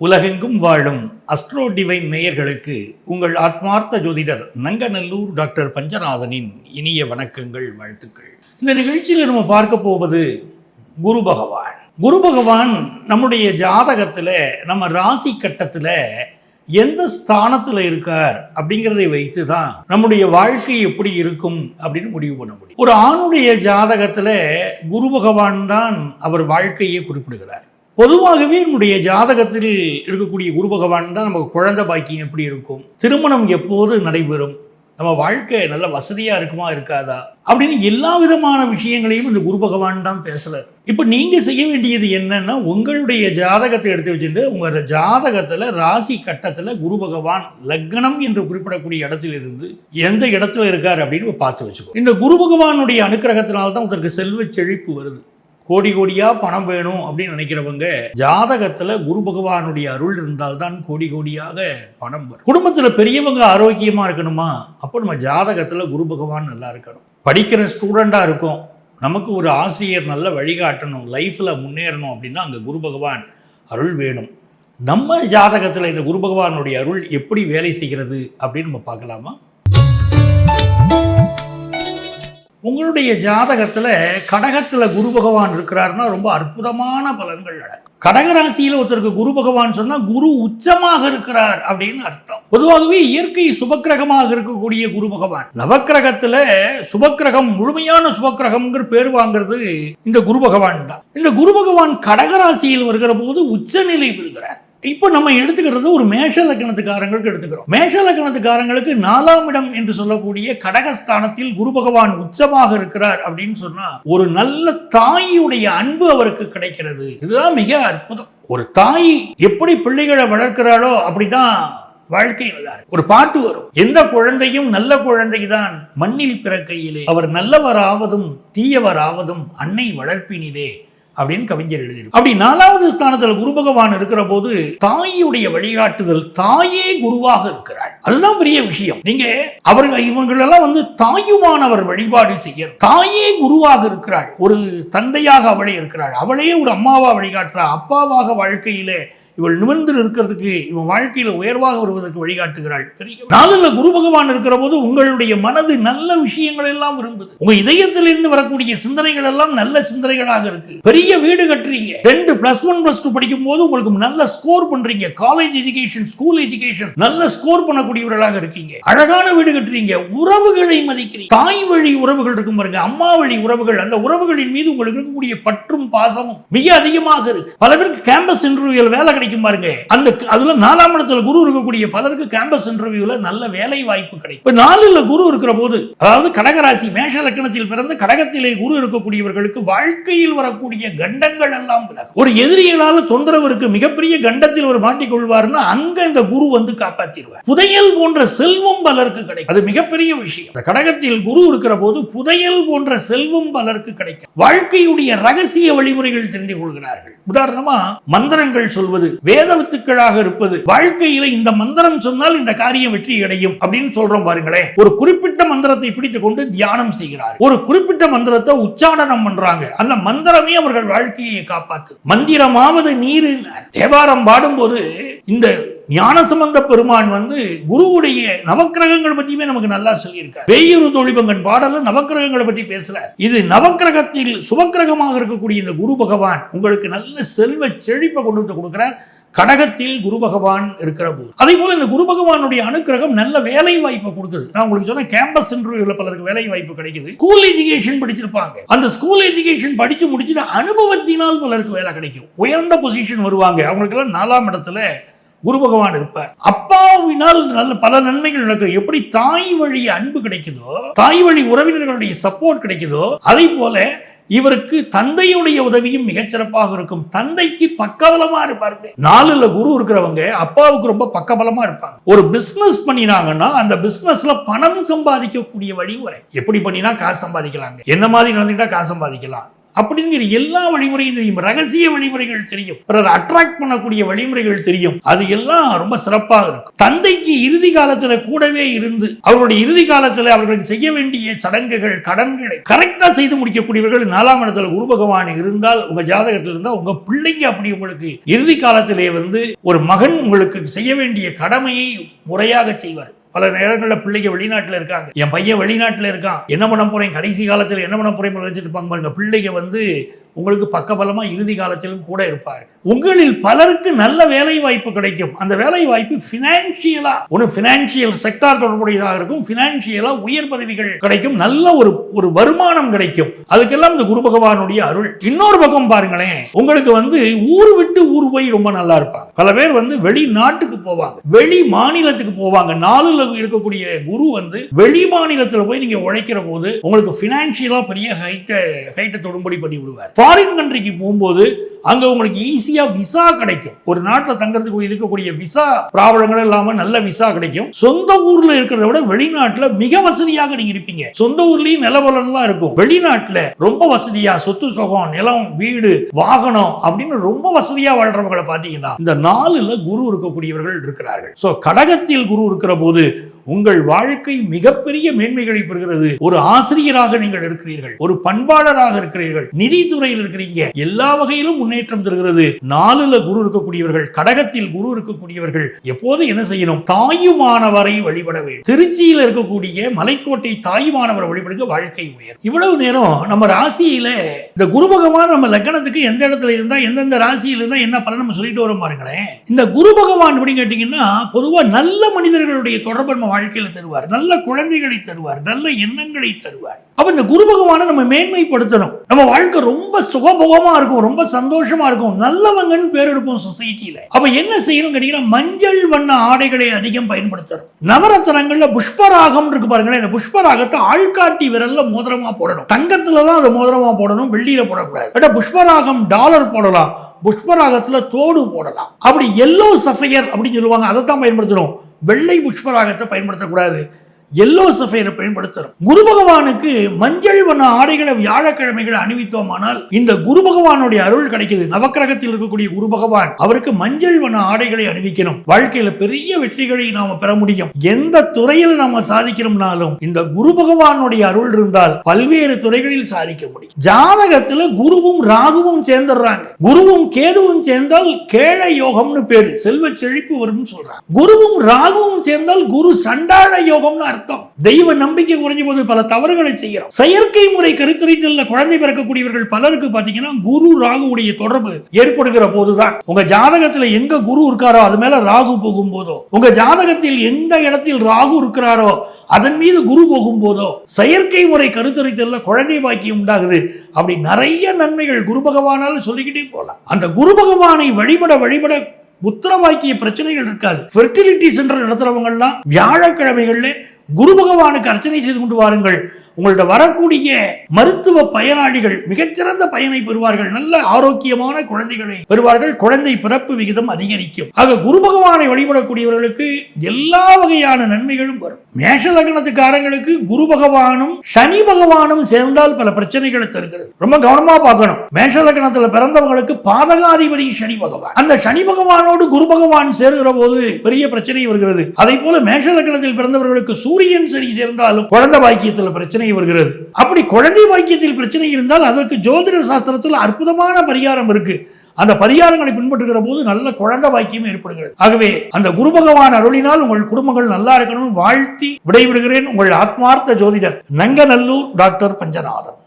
உலகெங்கும் வாழும் astro divine நேயர்களுக்கு உங்கள் ஆத்மார்த்த ஜோதிடர் நங்கநல்லூர் டாக்டர் பஞ்சநாதனின் இனிய வணக்கங்கள் வாழ்த்துக்கள். இந்த நிகழ்ச்சியில் நம்ம பார்க்க போவது குரு பகவான். குரு பகவான் நம்முடைய ஜாதகத்தில் நம்ம ராசி கட்டத்தில் எந்த ஸ்தானத்தில் இருக்கார் அப்படிங்கிறதை வைத்து தான் நம்முடைய வாழ்க்கை எப்படி இருக்கும் அப்படின்னு முடிவு பண்ண முடியும். ஒரு ஆணுடைய ஜாதகத்தில் குரு பகவான் தான் அவர் வாழ்க்கையை குறிப்பிடுகிறார். பொதுவாகவே நம்முடைய ஜாதகத்தில் இருக்கக்கூடிய குரு பகவான் தான் நமக்கு குழந்தை பாக்கியம் எப்படி இருக்கும்? திருமணம் எப்போது நடைபெறும்? நம்ம வாழ்க்கை நல்ல வசதியா இருக்குமா இருக்காதா? அப்படின்னு எல்லா விதமான விஷயங்களையும் இந்த குரு பகவான் தான் பேசுறார். இப்போ நீங்க செய்ய வேண்டியது என்னன்னா உங்களுடைய ஜாதகத்தை எடுத்து வச்சுட்டு உங்க ஜாதகத்துல ராசி கட்டத்துல குரு பகவான் லக்னம் என்று குறிப்பிடக்கூடிய இடத்துல இருந்து எந்த இடத்துல இருக்கார் அப்படின்னு பார்த்து வச்சுக்கோ. இந்த குரு பகவானுடைய அனுக்கிரகத்தினால்தான் உங்களுக்கு செல்வ செழிப்பு வருது. கோடி கோடியாக பணம் வேணும் அப்படின்னு நினைக்கிறவங்க ஜாதகத்தில் குரு பகவானுடைய அருள் இருந்தால்தான் கோடி கோடியாக பணம் வரும். குடும்பத்தில் பெரியவங்க ஆரோக்கியமாக இருக்கணுமா? அப்போ நம்ம ஜாதகத்தில் குரு பகவான் நல்லா இருக்கணும். படிக்கிற ஸ்டூடெண்ட்டாக இருக்கும். நமக்கு ஒரு ஆசிரியர் நல்ல வழிகாட்டணும் லைஃப்பில் முன்னேறணும் அப்படின்னா அங்கே குரு பகவான் அருள் வேணும். நம்ம ஜாதகத்தில் இந்த குரு பகவானுடைய அருள் எப்படி வேலை செய்கிறது அப்படின்னு நம்ம பார்க்கலாமா? உங்களுடைய ஜாதகத்துல கடகத்துல குரு பகவான் இருக்கிறாருன்னா ரொம்ப அற்புதமான பலன்கள் நடக்கும் கடகராசியில ஒருத்தருக்கு குரு பகவான் சொன்னா குரு உச்சமாக இருக்கிறார் அப்படின்னு அர்த்தம். பொதுவாகவே இயற்கை சுபக்கிரகமாக இருக்கக்கூடிய குரு பகவான். நவக்கிரகத்துல சுபக்கிரகம் முழுமையான சுபக்கிரகம்ங்கிற பேர் வாங்குறது இந்த குரு பகவான் தான். இந்த குரு பகவான் கடகராசியில் வருகிற போது உச்சநிலை பெறுகிறார். இப்போ நம்ம எடுத்துக்கிறது ஒரு மேஷ லக்கணத்துக்காரங்களுக்கு எடுத்துக்கிறோம். மேஷ லக்கணத்துக்காரங்களுக்கு நாலாம் இடம் என்று சொல்லக்கூடிய கடகஸ்தானத்தில் குரு பகவான் உச்சமாக இருக்கிறார் அப்படின்னு சொன்னா ஒரு நல்ல தாயுடைய அன்பு அவருக்கு கிடைக்கிறது. இதுதான் மிக அற்புதம். ஒரு தாய் எப்படி பிள்ளைகளை வளர்க்கிறாளோ அப்படிதான் வாழ்க்கை நல்லா ஒரு பாட்டு வரும். எந்த குழந்தையும் நல்ல குழந்தைதான். மண்ணில் பிறக்கையிலே. அவர் நல்லவராவதும் தீயவராவதும் அன்னை வளர்ப்பினிலே. அப்படின்னு கவிஞர் எழுதியிருக்கு அப்படி நாலாவது ஸ்தானத்தில் குரு பகவான் இருக்கிற போது தாயுடைய வழிகாட்டுதல் தாயே குருவாக இருக்கிறாள் அதுதான் பெரிய விஷயம். நீங்க அவர்கள் இவங்களெல்லாம் வந்து தாயுமானவர் வழிபாடு செய்ய தாயே குருவாக இருக்கிறாள். ஒரு தந்தையாக அவளே இருக்கிறாள். அவளே ஒரு அம்மாவா வழிகாட்டுறா. அப்பாவாக வாழ்க்கையிலே இவள் நிமிர்ந்து இருக்கிறதுக்கு இவன் வாழ்க்கையில் உயர்வாக வருவதற்கு வழிகாட்டுகிறாள். தெரியும் நாளில் குரு பகவான் இருக்கிற போது உங்களுடைய மனது நல்ல விஷயங்கள் எல்லாம் விரும்புது. உங்க இதயத்திலிருந்து வரக்கூடிய சிந்தனைகள் எல்லாம் நல்ல சிந்தனைகளாக இருக்கு. பெரிய வீடு கட்டுறீங்க. ரெண்டு பிளஸ் ஒன் பிளஸ் டூ படிக்கும் போது உங்களுக்கு நல்ல ஸ்கோர் பண்றீங்க. காலேஜ் எஜுகேஷன் ஸ்கூல் எஜுகேஷன் நல்ல ஸ்கோர் பண்ணக்கூடியவர்களாக இருக்கீங்க. அழகான வீடு கட்டுறீங்க. உறவுகளை மதிக்கிறீங்க. தாய் வழி உறவுகள் இருக்கும் பாருங்க. அம்மா வழி உறவுகள். அந்த உறவுகளின் மீது உங்களுக்கு இருக்கக்கூடிய பற்றும் பாசமும் மிக அதிகமாக இருக்கு. பல பேருக்கு கேம்பஸ் இன்டர்வியூல வேலை கிடைக்கும் பாருங்க. அந்த அதுல நாலாம் இடத்துல குரு இருக்கக்கூடிய பலருக்கு கேம்பஸ் இன்டர்வியூல நல்ல வேலை வாய்ப்பு கிடைக்கும். இப்ப நாலுல குரு இருக்கிற போது அதாவது கடகராசி மேஷ லக்கணத்தில் பிறந்த கடகத்திலே குரு இருக்கக்கூடியவர்களுக்கு வாழ்க்கையில் வரக்கூடிய கண்டங்கள் எல்லாம் ஒரு எதிரிகளால தொந்தரவு இருக்கு மிகப்பெரிய கண்டத்தில் ஒரு மாட்டிக்கொள்வார்னா அங்க இந்த குரு வந்து காப்பாத்திடுவார். புதையல் போன்ற செல்வம் பலருக்கு கிடைக்கும். அது மிகப்பெரிய விஷயம். இந்த கடகத்தில் குரு இருக்கிற போது புதையல் போன்ற செல்வம் பலருக்கு கிடைக்கும். வாழ்க்கையுடைய ரகசிய வழிமுறைகள் தெரிந்து கொள்கிறார்கள். உதாரணமா மந்திரங்கள் சொல்வது வேத வித்துக்களாக இருப்பது. வாழ்க்கையில இந்த மந்திரம் சொன்னால் இந்த காரியம் வெற்றி அடையும் அப்படின்னு சொல்றோம் பாருங்களேன். ஒரு குறிப்பிட்ட மந்திரத்தை பிடித்துக் கொண்டு தியானம் செய்கிறார். ஒரு குறிப்பிட்ட மந்திரத்தை உச்சாரணம் பண்றாங்க. அந்த மந்திரமே அவர்கள் வாழ்க்கையை காப்பாத்து. மந்திரமாவது நீர் தேவாரம் பாடும்போது இந்த ஞானசம்பந்த பெருமான் வந்து குருவுடைய நவக்கிரகங்கள் பற்றியுமே நமக்கு நல்லா சொல்லியிருக்கார். வேயூரு தொழிபங்கன் பாடல நவக்கிரகங்களை பற்றி பேசல இது நவக்கிரகத்தில் சுபக்கிரகமாக இருக்கக்கூடிய இந்த குரு பகவான் உங்களுக்கு நல்ல செல்வ செழிப்பை கொண்டு வந்து கொடுக்கிறார். கடகத்தில் குரு பகவான் இருக்கிற போது. அதே போல இந்த குரு பகவானுடைய அனுக்கிரகம் நல்ல வேலை வாய்ப்பை கொடுக்குது. நான் உங்களுக்கு சொன்ன கேம்பஸ் இன்டர்வியூல பலருக்கு வேலை வாய்ப்பு கிடைக்குது. ஸ்கூல் எஜுகேஷன் படிச்சிருப்பாங்க. அந்த ஸ்கூல் எஜுகேஷன் படிச்சு முடிச்சுட்டு அனுபவத்தினால் பலருக்கு வேலை கிடைக்கும். உயர்ந்த பொசிஷன் வருவாங்க. அவங்களுக்கெல்லாம் நாலாம் இடத்துல குரு பகவான் இருப்பார். அப்பாவினால் நல்ல பல நன்மைகள் நடக்கும். எப்படி தாய் வழி அன்பு கிடைக்குதோ தாய் வழி உறவினர்களுடைய சப்போர்ட் கிடைக்குதோ அதே போல இவருக்கு தந்தையுடைய உதவியும் மிகச்சிறப்பாக இருக்கும். தந்தைக்கு பக்கபலமா இருப்பாருங்க. நாலுல குரு இருக்கிறவங்க அப்பாவுக்கு ரொம்ப பக்கபலமா இருப்பாங்க. ஒரு பிசினஸ் பண்ணினாங்கன்னா அந்த பிசினஸ்ல பணம் சம்பாதிக்கக்கூடிய வழிமுறை எப்படி பண்ணினா காசு சம்பாதிக்கலாங்க. என்ன மாதிரி நடந்துக்கிட்டா காசு சம்பாதிக்கலாம். அப்படிங்கிற எல்லா வழிமுறையும் தெரியும். ரகசிய வழிமுறைகள் தெரியும். பிறர் அட்ராக்ட் பண்ணக்கூடிய வழிமுறைகள் தெரியும். அது எல்லாம் ரொம்ப சிறப்பாக இருக்கும். தந்தைக்கு இறுதி காலத்துல கூடவே இருந்து அவருடைய இறுதி காலத்துல அவர்களுக்கு செய்ய வேண்டிய சடங்குகள் கடன்களை கரெக்டா செய்து முடிக்கக்கூடியவர்கள் நாலாம் இடத்துல குரு பகவான் இருந்தால் உங்க ஜாதகத்தில் இருந்தால் உங்க பிள்ளைங்க அப்படி உங்களுக்கு இறுதி காலத்திலே வந்து ஒரு மகன் உங்களுக்கு செய்ய வேண்டிய கடமையை முறையாக செய்வார். பல நேரங்களில் பிள்ளைங்க வெளிநாட்டில் இருக்காங்க. என் பையன் வெளிநாட்டில் இருக்கான். என்ன பண்ண போகிறேன் கடைசி காலத்தில் என்ன பண்ண போகிறேன் நினச்சிட்டு இருப்பாங்க பாருங்கள் பிள்ளைங்க வந்து உங்களுக்கு பக்கபலமா இறுதி காலத்திலும் கூட இருப்பார்கள் உங்களில் பலருக்கு நல்ல வேலை வாய்ப்பு கிடைக்கும். அந்த வேலை வாய்ப்பு பினான்சியலா ஒன்று பினான்சியல் செக்டார் தொடர்புடையதாக இருக்கும். பினான்சியலா உயர் பதவிகள் கிடைக்கும். நல்ல ஒரு ஒரு வருமானம் கிடைக்கும். அதுக்கெல்லாம் இந்த குரு பகவானுடைய அருள். இன்னொரு பக்கம் பாருங்களேன். உங்களுக்கு வந்து ஊர் விட்டு ஊர் போய் ரொம்ப நல்லா இருப்பாங்க. பல பேர் வந்து வெளிநாட்டுக்கு போவாங்க. வெளி மாநிலத்துக்கு போவாங்க. நாலுல இருக்கக்கூடிய குரு வந்து வெளி மாநிலத்தில் போய் நீங்க உழைக்கிற போது உங்களுக்கு பினான்சியலா பெரிய ஹைட்டை ஹைட்டை தொடும்படி பண்ணி விடுவார். ஃபாரின் கண்ட்ரிக்கு போகும்போது அங்க உங்களுக்கு ஈஸியா விசா கிடைக்கும். ஒரு நாட்டில் தங்கறதுக்கு இருக்கக்கூடிய விசா பிராபலங்கள் இல்லாம நல்ல விசா கிடைக்கும். சொந்த ஊர்ல இருக்கிறத விட வெளிநாட்டுல மிக வசதியாக நீங்க இருப்பீங்க. சொந்த ஊர்லயும் நிலவலன்லாம் இருக்கும். வெளிநாட்டுல ரொம்ப வசதியா சொத்து சுகம் நிலம் வீடு வாகனம் அப்படின்னு ரொம்ப வசதியா வாழ்றவங்களை பாத்தீங்கன்னா இந்த நாலுல குரு இருக்கக்கூடியவர்கள் இருக்கிறார்கள். சோ கடகத்தில் குரு இருக்கிற போது உங்கள் வாழ்க்கை மிகப்பெரிய மேன்மைகளை பெறுகிறது. ஒரு ஆசிரியராக நீங்கள் இருக்கிறீர்கள். ஒரு பண்பாளராக இருக்கிறீர்கள். நிதித்துறையில் இருக்கிறீங்க. எல்லா வகையிலும் முன்னேற்றம் தருகிறது. நாலுல குரு இருக்கக்கூடியவர்கள் கடகத்தில் குரு இருக்கக்கூடியவர்கள் எப்போது என்ன செய்யணும்? தாயுமானவரை வழிபட வேண்டும். திருச்சியில் இருக்கக்கூடிய மலைக்கோட்டை தாயுமானவரை வழிபடுங்க வாழ்க்கை உயர். இவ்வளவு நேரம் நம்ம ராசியில இந்த குரு பகவான் நம்ம லக்னத்துக்கு எந்த இடத்துல இருந்தா எந்தெந்த ராசியில இருந்தா என்ன பலன் நம்ம சொல்லிட்டு வரோம் பாருங்களேன். இந்த குரு பகவான் அப்படின்னு கேட்டீங்கன்னா பொதுவா நல்ல மனிதர்களுடைய தொடர்பு நம்ம வாழ்க்கையில தருவார். நல்ல குழந்தைகளை தருவார். நல்ல எண்ணங்களை தருவார். அப்ப இந்த குரு பகவானை நம்ம மேன்மைப்படுத்தணும். நம்ம வாழ்க்கை ரொம்ப சுகபோகமா இருக்கும் ரொம்ப சந்தோஷமா இருக்கும். நல்லவங்கன்னு பேர் எடுப்போம் சொசைட்டியில அப்ப என்ன செய்யணும் கேட்டீங்கன்னா மஞ்சள் வண்ண ஆடைகளை அதிகம் பயன்படுத்தணும். நவரத்னங்கள்ல புஷ்பராகம் இருக்கு பாருங்களேன். இந்த புஷ்பராகத்தை ஆள்காட்டி விரல்ல மோதிரமா போடணும். தங்கத்துல தான் அதை மோதிரமா போடணும் வெள்ளியில போடக்கூடாது. புஷ்பராகம் டாலர் போடலாம். புஷ்பராகத்துல தோடு போடலாம். அப்படி எல்லோ சஃபையர் அப்படின்னு சொல்லுவாங்க. அதை தான் பயன்படுத்தணும் வெள்ளை புஷ்பராகத்தை பயன்படுத்தக்கூடாது. எல்லோ சஃபையரை பயன்படுத்துறோம். குரு பகவானுக்கு மஞ்சள் வண்ண ஆடைகளை வியாழக்கிழமைகளை அணிவித்தோமானால் இந்த குரு பகவானுடைய அருள் கிடைக்குது. நவக்கிரகத்தில் இருக்கக்கூடிய குரு பகவான் அவருக்கு மஞ்சள் வண்ண ஆடைகளை அணிவிக்கணும். வாழ்க்கையில பெரிய வெற்றிகளை நாம பெற முடியும். எந்த துறையில் நாம சாதிக்கிறோம்னாலும் இந்த குரு பகவானுடைய அருள் இருந்தால் பல்வேறு துறைகளில் சாதிக்க முடியும். ஜாதகத்துல குருவும் ராகுவும் சேர்ந்துடுறாங்க. குருவும் கேதுவும் சேர்ந்தால் கேழ யோகம்னு பேரு. செல்வ செழிப்பு வரும்னு சொல்றாங்க. குருவும் ராகுவும் சேர்ந்தால் குரு சண்டாள யோகம்னு அர்த்தம். தெய்வ நம்பிக்கை குறைஞ்ச போது பல தவறுகளை செய்யறோம். செயற்கை முறை கருத்தரித்தல்ல குழந்தை பிறக்கக்கூடியவர்கள் பலருக்கு பாத்தீங்கன்னா குரு ராகுவுடைய தொடர்பு ஏற்படுகிற போதுதான். உங்க ஜாதகத்துல எங்க குரு இருக்காரோ அது மேல ராகு போகும் போதோ உங்க ஜாதகத்தில் எந்த இடத்தில் ராகு இருக்கிறாரோ அதன் மீது குரு போகும்போதோ செயற்கை முறை கருத்தரித்தல்ல குழந்தை பாக்கியம் உண்டாகுது அப்படி நிறைய நன்மைகள் குரு பகவானால சொல்லிக்கிட்டே போகலாம் அந்த குரு பகவானை வழிபட வழிபட புத்திர பிரச்சனைகள் இருக்காது. ஃபெர்டிலிட்டி சென்டர் நடத்துறவங்கலாம் வியாழக்கிழமைகள்ல குரு பகவானுக்கு அர்ச்சனை செய்து கொண்டு வாருங்கள். உங்கள்ட்ட வரக்கூடிய மருத்துவ பயனாளிகள் மிகச்சிறந்த பயனை பெறுவார்கள். நல்ல ஆரோக்கியமான குழந்தைகளை பெறுவார்கள். குழந்தை பிறப்பு விகிதம் அதிகரிக்கும். ஆக குரு பகவானை வழிபடக்கூடியவர்களுக்கு எல்லா வகையான நன்மைகளும் வரும். மேஷ லக்னத்துக்காரங்களுக்கு குரு பகவானும் சனி பகவானும் சேர்ந்தால் பல பிரச்சனைகளை தருகிறது. ரொம்ப கவனமா பார்க்கணும். மேஷ லக்னத்துல பிறந்தவங்களுக்கு பாதகாதிபதி சனி பகவான். அந்த சனி பகவானோடு குரு பகவான் சேருகிற போது பெரிய பிரச்சனை வருகிறது. அதை போல மேஷ லக்னத்தில் பிறந்தவர்களுக்கு சூரியன் சனி சேர்ந்தாலும் குழந்தை பாக்கியத்தில் பிரச்சனை வருகிறது. அப்படி குழந்தை பாக்கியத்தில் பிரச்சனை இருந்தால் அதற்கு ஜோதிட சாஸ்திரத்தில் அற்புதமான பரிகாரம் இருக்கு. அந்த பரிகாரங்களை பின்பற்றுகிற போது நல்ல குழந்தை பாக்கியம் ஏற்படுகிறது. ஆகவே அந்த குரு பகவான் அருளினால் உங்கள் குடும்பங்கள் நல்லா இருக்கணும். வாழ்த்தி விடைபெறுகிறேன் உங்கள் ஆத்மார்த்த ஜோதிடர் நங்கநல்லூர் டாக்டர் பஞ்சநாதன்.